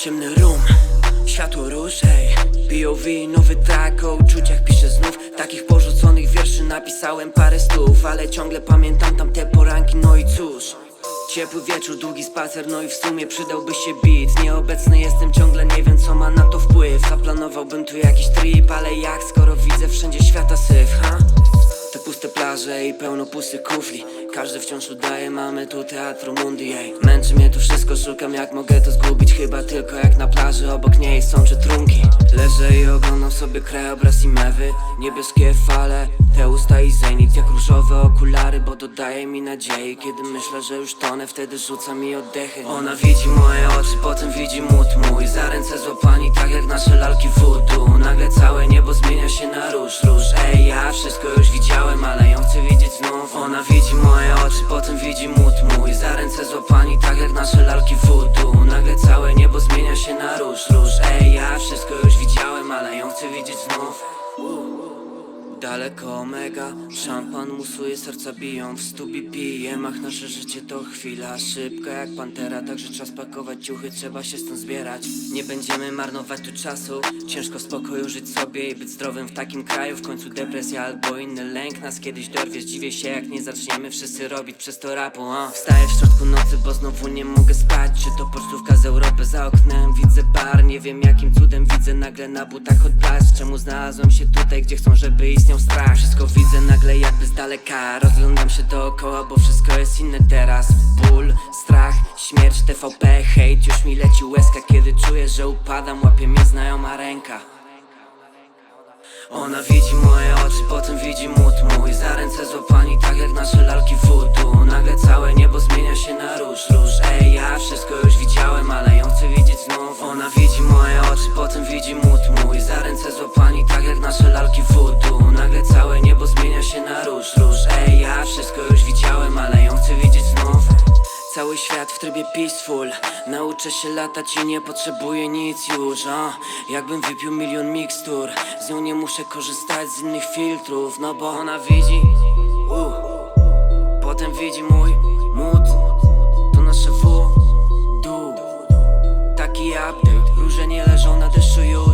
Ciemny rum, światło róż, hej POV, nowy track o uczuciach piszę znów. Takich porzuconych wierszy napisałem parę stów Ale ciągle pamiętam tamte poranki, no i cóż Ciepły wieczór, długi spacer, no i w sumie przydałby się beat. Nieobecny jestem ciągle, nie wiem co ma na to wpływ. Zaplanowałbym tu jakiś trip, ale jak skoro widzę wszędzie świata syf, ha? Plaże i pełno pustych kufli. Każdy wciąż udaje, mamy tu teatru mundi ej. Męczy mnie tu wszystko, szukam jak mogę to zgubić. Chyba tylko jak na plaży, obok niej są czy trunki Leżę i oglądam sobie krajobraz i mewy. Niebieskie fale, te usta i zenit. Jak różowe okulary, bo dodaje mi nadziei. Kiedy myślę, że już tonę, wtedy rzuca mi oddechy. Ona widzi moje oczy, potem widzi mód mój. Za ręce złapani, tak jak nasze lalki voodoo Nagle całe niebo zmienia się na róż, róż. Ej, ja się na róż, róż. Ej, ja wszystko już widziałem, ale ją chcę widzieć znów. Daleko omega, szampan musuje, serca biją. W stu BPM Ach, nasze życie to chwila, szybka jak pantera Także czas pakować ciuchy, trzeba się stąd zbierać. Nie będziemy marnować tu czasu Ciężko spokoju żyć sobie i być zdrowym w takim kraju. W końcu depresja albo inny lęk nas kiedyś dorwie. Zdziwię się jak nie zaczniemy wszyscy robić przez to rapu a. Wstaję w środku nocy, bo znowu nie mogę spać. Czy to pocztówka z Europy za oknem, Nie wiem jakim cudem widzę nagle na butach odblask Czemu znalazłem się tutaj, gdzie chcą, żeby istniał strach? Wszystko widzę nagle jakby z daleka. Rozglądam się dookoła, bo wszystko jest inne teraz. Ból, strach, śmierć, TVP, hejt. Już mi leci łezka, kiedy czuję, że upadam. Łapie mnie znajoma ręka. Ona widzi moje oczy, potem widzi mód mój. Za ręce złapani, tak jak nasze lalki voodoo Nagle całe niebo zmienia się na róż, róż. Ej, ja wszystko już znów Ona widzi moje oczy, potem widzi mód mój. Za ręce złapani, tak jak nasze lalki voodoo Nagle całe niebo zmienia się na róż, róż. Ej, ja wszystko już widziałem, ale ją chcę widzieć znów. Cały świat w trybie peaceful. Nauczę się latać i nie potrzebuję nic już a? Jakbym wypił milion mikstur Z nią nie muszę korzystać z innych filtrów No bo ona widzi. Uh. Potem widzi mój 的所有